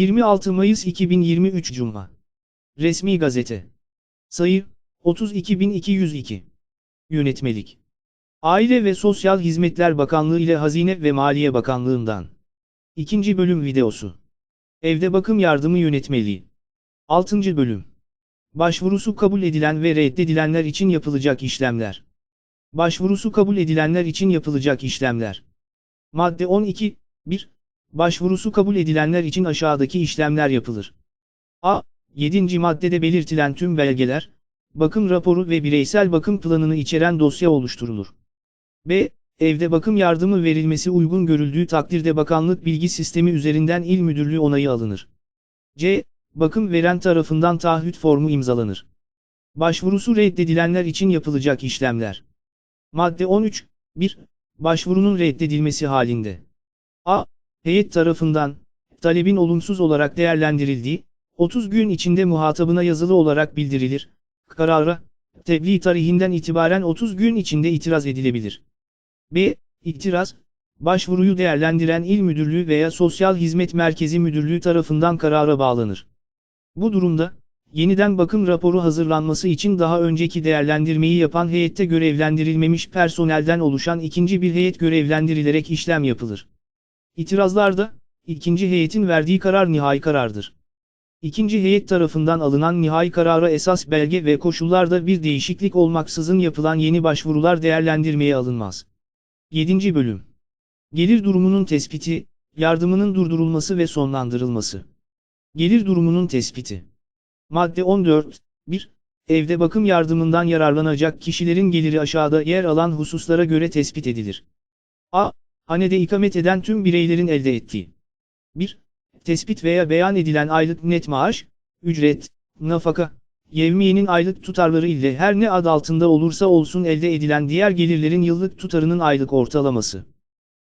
26 Mayıs 2023 Cuma. Resmi Gazete. Sayı 32202. Yönetmelik. Aile ve Sosyal Hizmetler Bakanlığı ile Hazine ve Maliye Bakanlığından. İkinci bölüm videosu. Evde bakım yardımı yönetmeliği. 6. bölüm. Başvurusu kabul edilen ve reddedilenler için yapılacak işlemler. Başvurusu kabul edilenler için yapılacak işlemler. Madde 12, 1. Başvurusu kabul edilenler için aşağıdaki işlemler yapılır. A. 7. maddede belirtilen tüm belgeler, bakım raporu ve bireysel bakım planını içeren dosya oluşturulur. B. Evde bakım yardımı verilmesi uygun görüldüğü takdirde bakanlık bilgi sistemi üzerinden il müdürlüğü onayı alınır. C. Bakım veren tarafından taahhüt formu imzalanır. Başvurusu reddedilenler için yapılacak işlemler. Madde 13. 1. Başvurunun reddedilmesi halinde. A. Heyet tarafından, talebin olumsuz olarak değerlendirildiği, 30 gün içinde muhatabına yazılı olarak bildirilir. Karara, tebliğ tarihinden itibaren 30 gün içinde itiraz edilebilir. B. İtiraz, başvuruyu değerlendiren il müdürlüğü veya sosyal hizmet merkezi müdürlüğü tarafından karara bağlanır. Bu durumda, yeniden bakım raporu hazırlanması için daha önceki değerlendirmeyi yapan heyette görevlendirilmemiş personelden oluşan ikinci bir heyet görevlendirilerek işlem yapılır. İtirazlarda, ikinci heyetin verdiği karar nihai karardır. İkinci heyet tarafından alınan nihai karara esas belge ve koşullarda bir değişiklik olmaksızın yapılan yeni başvurular değerlendirmeye alınmaz. 7. Bölüm Gelir durumunun tespiti, yardımının durdurulması ve sonlandırılması. Gelir durumunun tespiti. Madde 14, 1. Evde bakım yardımından yararlanacak kişilerin geliri aşağıda yer alan hususlara göre tespit edilir. A. Hanede ikamet eden tüm bireylerin elde ettiği. 1. Tespit veya beyan edilen aylık net maaş, ücret, nafaka, yevmiyenin aylık tutarları ile her ne ad altında olursa olsun elde edilen diğer gelirlerin yıllık tutarının aylık ortalaması.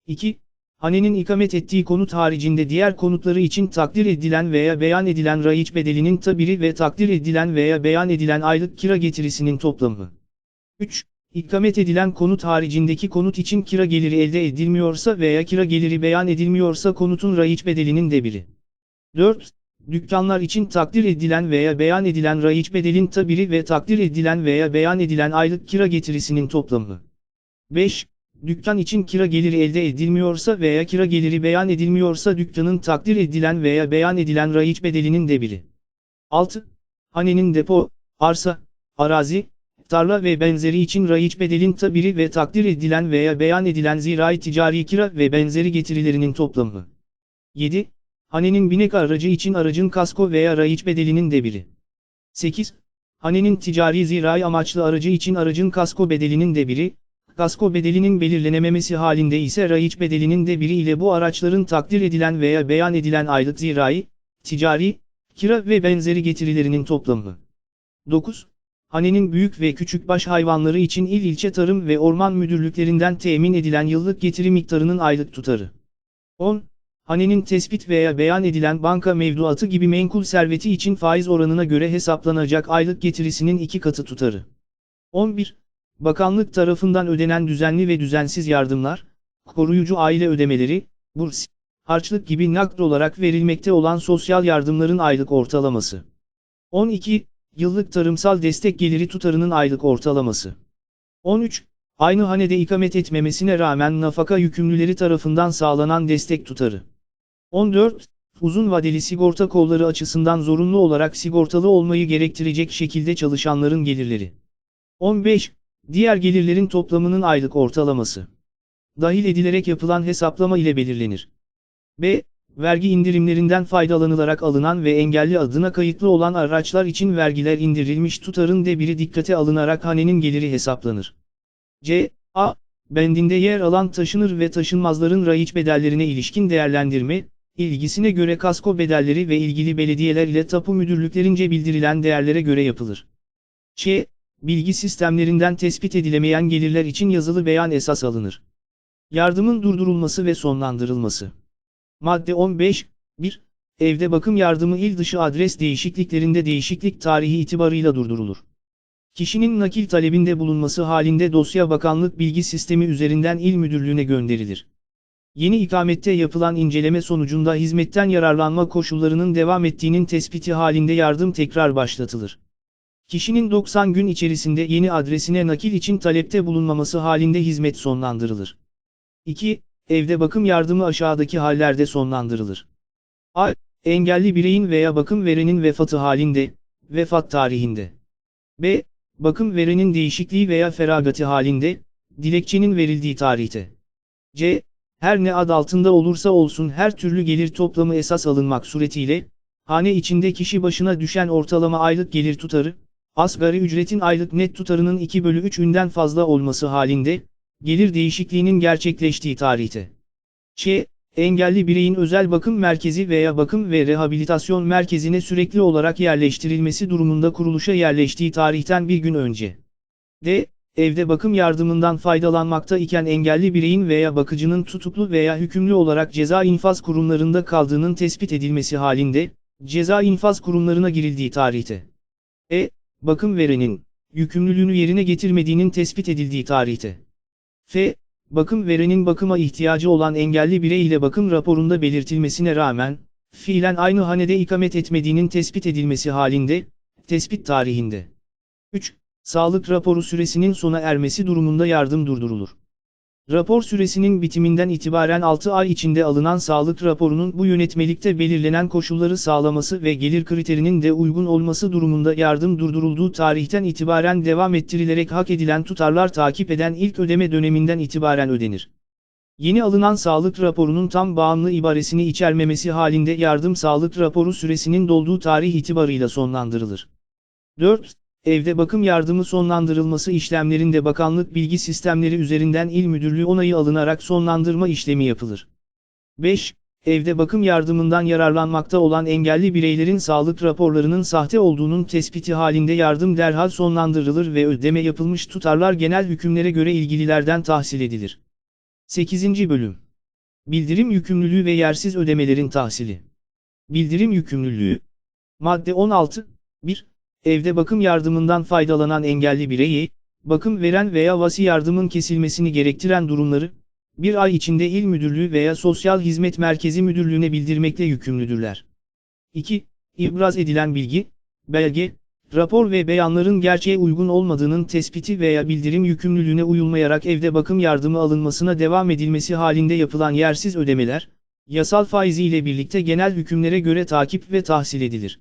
2. Hanenin ikamet ettiği konut haricinde diğer konutları için takdir edilen veya beyan edilen rayiç bedelinin tabiri ve takdir edilen veya beyan edilen aylık kira getirisinin toplamı. 3. İkamet edilen konut haricindeki konut için kira geliri elde edilmiyorsa veya kira geliri beyan edilmiyorsa konutun rayiç bedelinin debiri. 4. Dükkanlar için takdir edilen veya beyan edilen rayiç bedelin tabiri ve takdir edilen veya beyan edilen aylık kira getirisinin toplamı. 5. Dükkan için kira geliri elde edilmiyorsa veya kira geliri beyan edilmiyorsa dükkanın takdir edilen veya beyan edilen rayiç bedelinin debiri. 6. Hanenin depo, arsa, arazi, tarla ve benzeri için rayiç bedelin tabiri ve takdir edilen veya beyan edilen zirai ticari kira ve benzeri getirilerinin toplamı. 7. Hanenin binek aracı için aracın kasko veya rayiç bedelinin debiri. 8. Hanenin ticari zirai amaçlı aracı için aracın kasko bedelinin debiri, kasko bedelinin belirlenememesi halinde ise rayiç bedelinin debiri ile bu araçların takdir edilen veya beyan edilen aylık zirai, ticari, kira ve benzeri getirilerinin toplamı. 9. Hanenin büyük ve küçük baş hayvanları için il ilçe tarım ve orman müdürlüklerinden temin edilen yıllık getiri miktarının aylık tutarı. 10. Hanenin tespit veya beyan edilen banka mevduatı gibi menkul serveti için faiz oranına göre hesaplanacak aylık getirisinin iki katı tutarı. 11. Bakanlık tarafından ödenen düzenli ve düzensiz yardımlar, koruyucu aile ödemeleri, burs, harçlık gibi nakd olarak verilmekte olan sosyal yardımların aylık ortalaması. 12. Yıllık tarımsal destek geliri tutarının aylık ortalaması. 13. Aynı hanede ikamet etmemesine rağmen nafaka yükümlüleri tarafından sağlanan destek tutarı. 14. Uzun vadeli sigorta kolları açısından zorunlu olarak sigortalı olmayı gerektirecek şekilde çalışanların gelirleri. 15. Diğer gelirlerin toplamının aylık ortalaması. Dahil edilerek yapılan hesaplama ile belirlenir. B. Vergi indirimlerinden faydalanılarak alınan ve engelli adına kayıtlı olan araçlar için vergiler indirilmiş tutarın debiri dikkate alınarak hanenin geliri hesaplanır. C. A. Bendinde yer alan taşınır ve taşınmazların rayiç bedellerine ilişkin değerlendirme, ilgisine göre kasko bedelleri ve ilgili belediyeler ile tapu müdürlüklerince bildirilen değerlere göre yapılır. Ç. Bilgi sistemlerinden tespit edilemeyen gelirler için yazılı beyan esas alınır. Yardımın durdurulması ve sonlandırılması. Madde 15, 1. Evde bakım yardımı il dışı adres değişikliklerinde değişiklik tarihi itibarıyla durdurulur. Kişinin nakil talebinde bulunması halinde dosya bakanlık bilgi sistemi üzerinden il müdürlüğüne gönderilir. Yeni ikamette yapılan inceleme sonucunda hizmetten yararlanma koşullarının devam ettiğinin tespiti halinde yardım tekrar başlatılır. Kişinin 90 gün içerisinde yeni adresine nakil için talepte bulunmaması halinde hizmet sonlandırılır. 2. Evde bakım yardımı aşağıdaki hallerde sonlandırılır. A. Engelli bireyin veya bakım verenin vefatı halinde, vefat tarihinde. B. Bakım verenin değişikliği veya feragatı halinde, dilekçenin verildiği tarihte. C. Her ne ad altında olursa olsun her türlü gelir toplamı esas alınmak suretiyle, hane içinde kişi başına düşen ortalama aylık gelir tutarı, asgari ücretin aylık net tutarının 2 bölü 3'ünden fazla olması halinde, gelir değişikliğinin gerçekleştiği tarihte. Ç. Engelli bireyin özel bakım merkezi veya bakım ve rehabilitasyon merkezine sürekli olarak yerleştirilmesi durumunda kuruluşa yerleştiği tarihten bir gün önce. D. Evde bakım yardımından faydalanmakta iken engelli bireyin veya bakıcının tutuklu veya hükümlü olarak ceza infaz kurumlarında kaldığının tespit edilmesi halinde, ceza infaz kurumlarına girildiği tarihte. E. Bakım verenin, yükümlülüğünü yerine getirmediğinin tespit edildiği tarihte. F. Bakım verenin bakıma ihtiyacı olan engelli birey ile bakım raporunda belirtilmesine rağmen, fiilen aynı hanede ikamet etmediğinin tespit edilmesi halinde, tespit tarihinde. 3. Sağlık raporu süresinin sona ermesi durumunda yardım durdurulur. Rapor süresinin bitiminden itibaren 6 ay içinde alınan sağlık raporunun bu yönetmelikte belirlenen koşulları sağlaması ve gelir kriterinin de uygun olması durumunda yardım durdurulduğu tarihten itibaren devam ettirilerek hak edilen tutarlar takip eden ilk ödeme döneminden itibaren ödenir. Yeni alınan sağlık raporunun tam bağımlı ibaresini içermemesi halinde yardım sağlık raporu süresinin dolduğu tarih itibarıyla sonlandırılır. 4. Evde bakım yardımı sonlandırılması işlemlerinde bakanlık bilgi sistemleri üzerinden il müdürlüğü onayı alınarak sonlandırma işlemi yapılır. 5. Evde bakım yardımından yararlanmakta olan engelli bireylerin sağlık raporlarının sahte olduğunun tespiti halinde yardım derhal sonlandırılır ve ödeme yapılmış tutarlar genel hükümlere göre ilgililerden tahsil edilir. 8. Bölüm Bildirim yükümlülüğü ve yersiz ödemelerin tahsili. Bildirim yükümlülüğü. Madde 16. 1. Evde bakım yardımından faydalanan engelli bireyi, bakım veren veya vasi yardımın kesilmesini gerektiren durumları, bir ay içinde il müdürlüğü veya sosyal hizmet merkezi müdürlüğüne bildirmekle yükümlüdürler. 2. İbraz edilen bilgi, belge, rapor ve beyanların gerçeğe uygun olmadığının tespiti veya bildirim yükümlülüğüne uyulmayarak evde bakım yardımı alınmasına devam edilmesi halinde yapılan yersiz ödemeler, yasal faiziyle birlikte genel hükümlere göre takip ve tahsil edilir.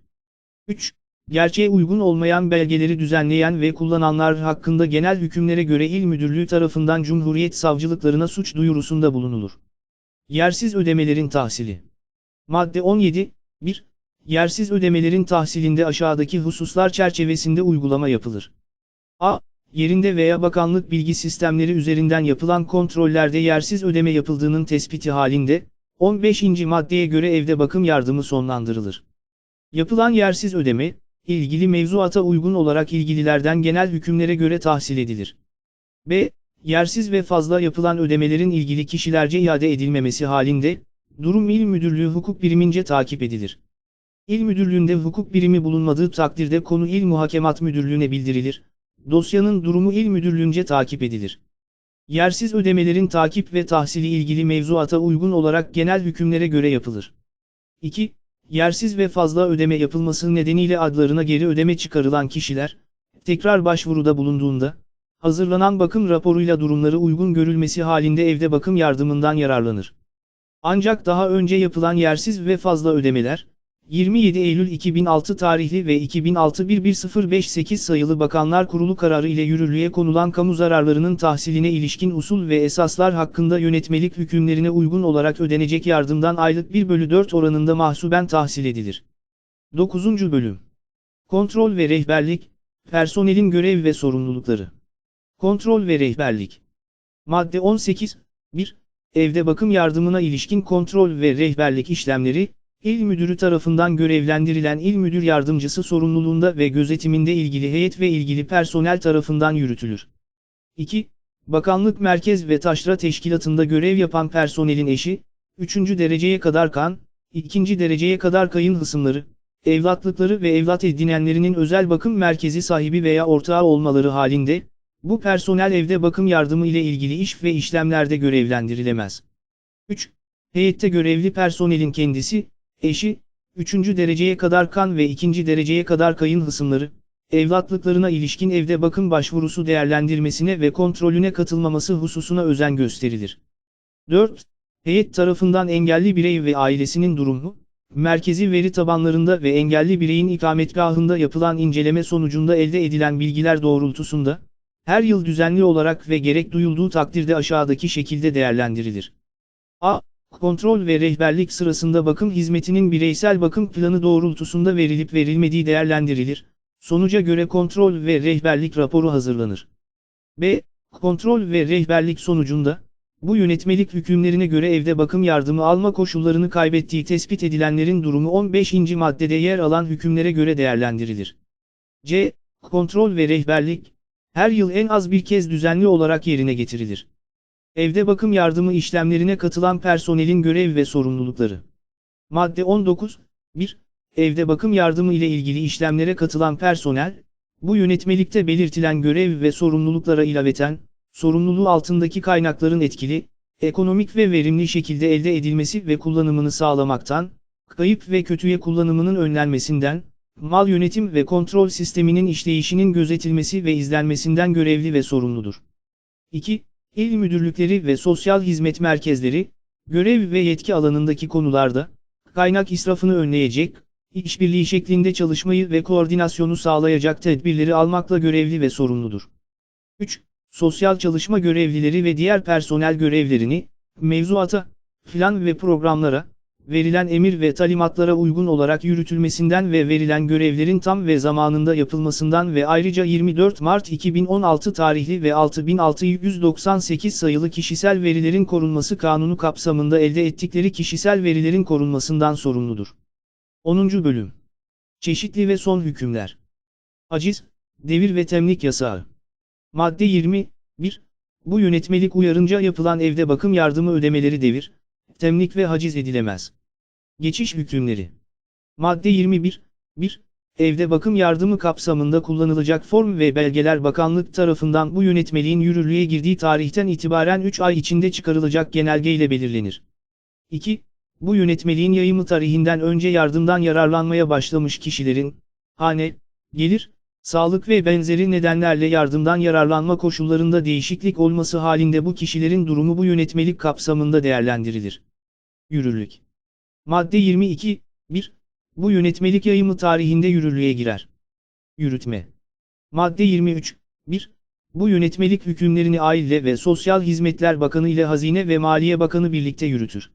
3. Gerçeğe uygun olmayan belgeleri düzenleyen ve kullananlar hakkında genel hükümlere göre il müdürlüğü tarafından Cumhuriyet savcılıklarına suç duyurusunda bulunulur. Yersiz ödemelerin tahsili. Madde 17, 1. Yersiz ödemelerin tahsilinde aşağıdaki hususlar çerçevesinde uygulama yapılır. A. Yerinde veya bakanlık bilgi sistemleri üzerinden yapılan kontrollerde yersiz ödeme yapıldığının tespiti halinde, 15. maddeye göre evde bakım yardımı sonlandırılır. Yapılan yersiz ödeme, ilgili mevzuata uygun olarak ilgililerden genel hükümlere göre tahsil edilir. B. Yersiz ve fazla yapılan ödemelerin ilgili kişilerce iade edilmemesi halinde, durum il müdürlüğü hukuk birimince takip edilir. İl müdürlüğünde hukuk birimi bulunmadığı takdirde konu il muhakemat müdürlüğüne bildirilir, dosyanın durumu il müdürlüğünce takip edilir. Yersiz ödemelerin takip ve tahsili ilgili mevzuata uygun olarak genel hükümlere göre yapılır. 2 yersiz ve fazla ödeme yapılması nedeniyle adlarına geri ödeme çıkarılan kişiler, tekrar başvuruda bulunduğunda, hazırlanan bakım raporuyla durumları uygun görülmesi halinde evde bakım yardımından yararlanır. Ancak daha önce yapılan yersiz ve fazla ödemeler, 27 Eylül 2006 tarihli ve 2006-11058 sayılı Bakanlar Kurulu kararı ile yürürlüğe konulan kamu zararlarının tahsiline ilişkin usul ve esaslar hakkında yönetmelik hükümlerine uygun olarak ödenecek yardımdan aylık 1 bölü 4 oranında mahsuben tahsil edilir. 9. Bölüm Kontrol ve Rehberlik, Personelin Görev ve Sorumlulukları Kontrol ve Rehberlik Madde 18, 1. Evde bakım yardımına ilişkin kontrol ve rehberlik işlemleri, İl müdürü tarafından görevlendirilen il müdür yardımcısı sorumluluğunda ve gözetiminde ilgili heyet ve ilgili personel tarafından yürütülür. 2. Bakanlık Merkez ve Taşra Teşkilatı'nda görev yapan personelin eşi, 3. dereceye kadar kan, 2. dereceye kadar kayın hısımları, evlatlıkları ve evlat edinenlerinin özel bakım merkezi sahibi veya ortağı olmaları halinde, bu personel evde bakım yardımı ile ilgili iş ve işlemlerde görevlendirilemez. 3. Heyette görevli personelin kendisi, eşi, 3. dereceye kadar kan ve 2. dereceye kadar kayın hısımları, evlatlıklarına ilişkin evde bakım başvurusu değerlendirmesine ve kontrolüne katılmaması hususuna özen gösterilir. 4. Heyet tarafından engelli birey ve ailesinin durumu, merkezi veri tabanlarında ve engelli bireyin ikametgahında yapılan inceleme sonucunda elde edilen bilgiler doğrultusunda, her yıl düzenli olarak ve gerek duyulduğu takdirde aşağıdaki şekilde değerlendirilir. A. Kontrol ve rehberlik sırasında bakım hizmetinin bireysel bakım planı doğrultusunda verilip verilmediği değerlendirilir. Sonuca göre kontrol ve rehberlik raporu hazırlanır. B. Kontrol ve rehberlik sonucunda, bu yönetmelik hükümlerine göre evde bakım yardımı alma koşullarını kaybettiği tespit edilenlerin durumu 15. maddede yer alan hükümlere göre değerlendirilir. C. Kontrol ve rehberlik, her yıl en az bir kez düzenli olarak yerine getirilir. Evde bakım yardımı işlemlerine katılan personelin görev ve sorumlulukları. Madde 19, 1. Evde bakım yardımı ile ilgili işlemlere katılan personel, bu yönetmelikte belirtilen görev ve sorumluluklara ilaveten, sorumluluğu altındaki kaynakların etkili, ekonomik ve verimli şekilde elde edilmesi ve kullanımını sağlamaktan, kayıp ve kötüye kullanımının önlenmesinden, mal yönetim ve kontrol sisteminin işleyişinin gözetilmesi ve izlenmesinden görevli ve sorumludur. 2. İl müdürlükleri ve sosyal hizmet merkezleri, görev ve yetki alanındaki konularda, kaynak israfını önleyecek, işbirliği şeklinde çalışmayı ve koordinasyonu sağlayacak tedbirleri almakla görevli ve sorumludur. 3. Sosyal çalışma görevlileri ve diğer personel görevlerini, mevzuata, plan ve programlara, verilen emir ve talimatlara uygun olarak yürütülmesinden ve verilen görevlerin tam ve zamanında yapılmasından ve ayrıca 24 Mart 2016 tarihli ve 6698 sayılı kişisel verilerin korunması kanunu kapsamında elde ettikleri kişisel verilerin korunmasından sorumludur. 10. Bölüm Çeşitli ve son hükümler Aciz, devir ve temlik yasağı Madde 20, 1. Bu yönetmelik uyarınca yapılan evde bakım yardımı ödemeleri devir, temlik ve haciz edilemez. Geçiş hükümleri. Madde 21. 1. Evde bakım yardımı kapsamında kullanılacak form ve belgeler bakanlık tarafından bu yönetmeliğin yürürlüğe girdiği tarihten itibaren 3 ay içinde çıkarılacak genelge ile belirlenir. 2. Bu yönetmeliğin yayımı tarihinden önce yardımdan yararlanmaya başlamış kişilerin, hane, gelir, sağlık ve benzeri nedenlerle yardımdan yararlanma koşullarında değişiklik olması halinde bu kişilerin durumu bu yönetmelik kapsamında değerlendirilir. Yürürlük Madde 22, 1. Bu yönetmelik yayımı tarihinde yürürlüğe girer. Yürütme Madde 23, 1. Bu yönetmelik hükümlerini Aile ve Sosyal Hizmetler Bakanı ile Hazine ve Maliye Bakanı birlikte yürütür.